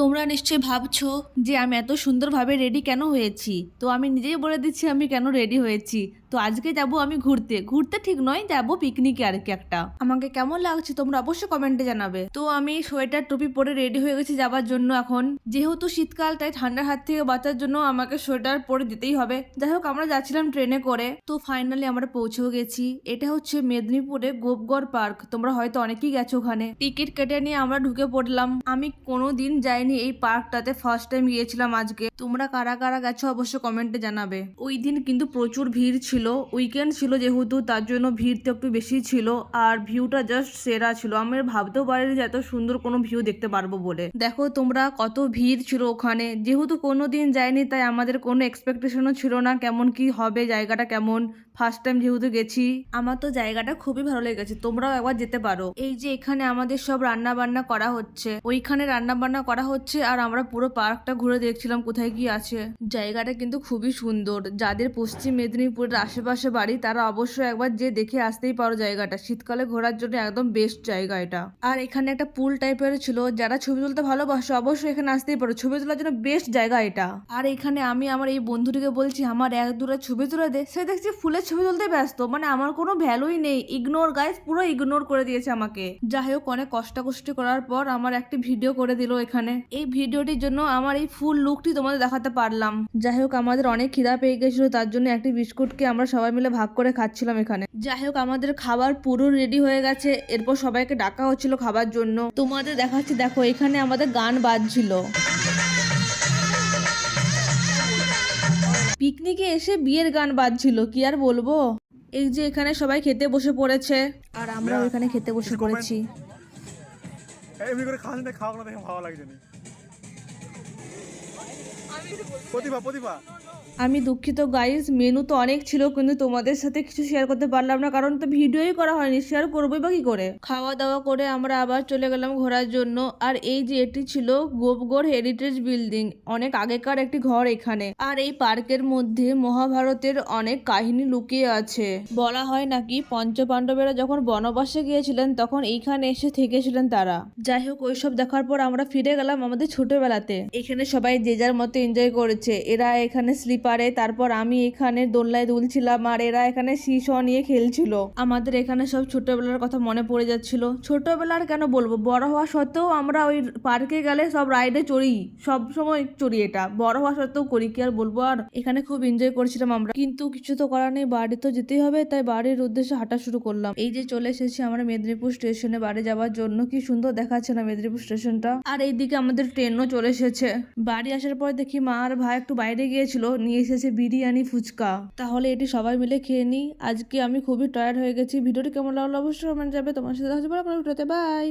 তোমরা নিশ্চয়ই ভাবছ যে আমি এত সুন্দরভাবে রেডি কেন হয়েছি? তো আমি নিজেই বলে দিচ্ছি আমি কেন রেডি হয়েছি। তো আজকে যাব আমি ঘুরতে। ঘুরতে ঠিক নয় যাব পিকনিকে আর কি একটা। আমাকে কেমন লাগছে তোমরা অবশ্যই কমেন্টে জানাবে। তো আমি সোয়েটার টুপি পরে রেডি হয়ে গেছি যাবার জন্য এখন। যেহেতু শীতকাল তাই ঠান্ডার হাত থেকে বাঁচার জন্য আমাকে সোয়েটার পরে দিতেই হবে। যাই হোক আমরা যাচ্ছিলাম ট্রেনে করে। তো ফাইনালি আমরা পৌঁছেও গেছি। এটা হচ্ছে মেদিনীপুরে গোপগড় পার্ক। তোমরা হয়তো অনেকেই গেছো ওখানে। টিকিট কেটে নিয়ে আমরা ঢুকে পড়লাম। আমি কোনো দিন যাইনি এই পার্কটাতে ফার্স্ট টাইম গিয়েছিলাম আজকে। তোমরা কারা কারা গেছো অবশ্যই কমেন্টে জানাবে। ওই দিন কিন্তু প্রচুর ভিড় ছিল। উইকেন্ড ছিল যেহেতু, তার জন্য ভিড় তো একটু বেশি ছিল, আর ভিউটা জাস্ট সেরা ছিল। আমি ভাবতেও পারিনি যে এত সুন্দর কোনো ভিউ দেখতে পারব বলে। দেখো তোমরা কত ভিড় ছিল ওখানে। যেহেতু কোনো দিন যায়নি তাই আমাদের কোনো এক্সপেকটেশনও ছিল না কেমন কি হবে, জায়গাটা কেমন। ফার্স্ট টাইম যেহেতু গেছি। আমার তো জায়গাটা খুবই ভালো লেগেছে, তোমরাও একবার যেতে পারো। এই যে এখানে আমাদের সব রান্না বান্না করা হচ্ছে। ওইখানে রান্না বান্না করা হচ্ছে, আর আমরা পুরো পার্কটা ঘুরে দেখছিলাম কোথায় কি আছে। জায়গাটা কিন্তু খুবই সুন্দর। যাদের পশ্চিম মেদিনীপুরের আশেপাশে বাড়ি, তারা অবশ্যই একবার যে দেখে আসতেই পারো জায়গাটা। শীতকালে ঘোরার জন্য একদম বেস্ট জায়গা এটা। আর এখানে একটা পুল টাইপের ছিল, যারা ছবি তুলতে ভালোবাসো অবশ্যই এখানে আসতেই পারো। ছবি তোলার জন্য বেস্ট জায়গা এটা। আর এখানে আমি আমার এই বন্ধুটিকে বলছি, আমার এক দূরে ছবি তুলে দে। সে দেখছি ফুলের ছবি তুলতে ব্যস্ত মানে আমার কোনো ভ্যালুই নেই। ইগনোর গাইস পুরো ইগনোর করে দিয়েছে আমাকে। যাই হোক, অনেক কষ্টাকষ্টি করার পর আমার একটি ভিডিও করে দিল এখানে। এই ভিডিওটির জন্য আমার এই ফুল লুকটি তোমাদের দেখাতে পারলাম। যাই হোক, আমাদের অনেক খিদা পেয়ে গেছিল, তার জন্য একটি বিস্কুটকে আমরা সবাই মিলে ভাগ করে খাচ্ছিলাম এখানে। যাই হোক আমাদের খাবার পুরো রেডি হয়ে গেছে। এরপর সবাইকে ডাকা হচ্ছিল খাবার জন্য। তোমাদের দেখাচ্ছি দেখো এখানে আমাদের গান বাজছিল। পিকনিকে এসে বিয়ের গান বাজছিল কি আর বলব? এই যে এখানে সবাই খেতে বসে পড়েছে। আর আমরাও এখানে খেতে বসে পড়েছি। এমনি করে খাওয়া না খাওয়া দেখে ভালো লাগছে না। প্রতিভা প্রতিভা। আমি দুঃখিত গাইজ মেনু তো অনেক ছিল, কিন্তু তোমাদের সাথে কিছু শেয়ার করতে পারলাম না, কারণ তো ভিডিওই করা হয়নি। শেয়ার করব বা কি করে? খাওয়া দাওয়া করে আমরা আবার চলে গেলাম ঘোরার জন্য। আর এই যে এটি ছিল গোপগড় হেরিটেজ বিল্ডিং অনেক আগেকার একটি ঘর এখানে। আর এই পার্কের মধ্যে মহাভারতের অনেক কাহিনী লুকিয়ে আছে। বলা হয় নাকি পঞ্চপাণ্ডবেরা যখন বনবাসে গিয়েছিলেন, তখন এইখানে এসে থেকেছিলেন তারা। যাই হোক, ওইসব দেখার পর আমরা ফিরে গেলাম আমাদের ছোটবেলাতে। এখানে সবাই যে যার মতো এনজয় করেছে। এরা এখানে স্লিপারে, তারপর আমি এখানে দোলনায় দুলছিলাম আর এরা এখানে শীষ নিয়ে খেলছিল। আমাদের এখানে সব ছোটবেলার কথা মনে পড়ে যাচ্ছিল। ছোটবেলার কেন বলব? বড় হওয়া সত্ত্বেও আমরা ওই পার্কে গেলে সব রাইডে চড়ি। সব সময় চড়ি এটা। বড় হওয়া সত্ত্বেও করি, কি আর বলব? আর এখানে খুব এনজয় করেছিলাম আমরা। কিন্তু কিছু তো করার নেই, বাড়ি তো যেতেই হবে, তাই বাড়ির উদ্দেশ্যে হাঁটা শুরু করলাম। এই যে চলে এসেছি আমরা মেদিনীপুর স্টেশনে বাড়ি যাওয়ার জন্য। কি সুন্দর দেখাচ্ছে না মেদিনীপুর স্টেশনটা। আর এইদিকে আমাদের ট্রেনও চলে এসেছে। বাড়ি আসার পর দেখি মা আর ভাই একটু বাইরে গিয়েছিল, নিয়ে এসেছে বিরিয়ানি, ফুচকা। তাহলে এটি সবাই মিলে খেয়ে নিই। আজকে আমি খুবই টায়ার্ড হয়ে গেছি। ভিডিওটি কেমন লাগল অবশ্যই কমেন্ট যাবে তোমার সাথে দেখা ভিডিওতে। বাই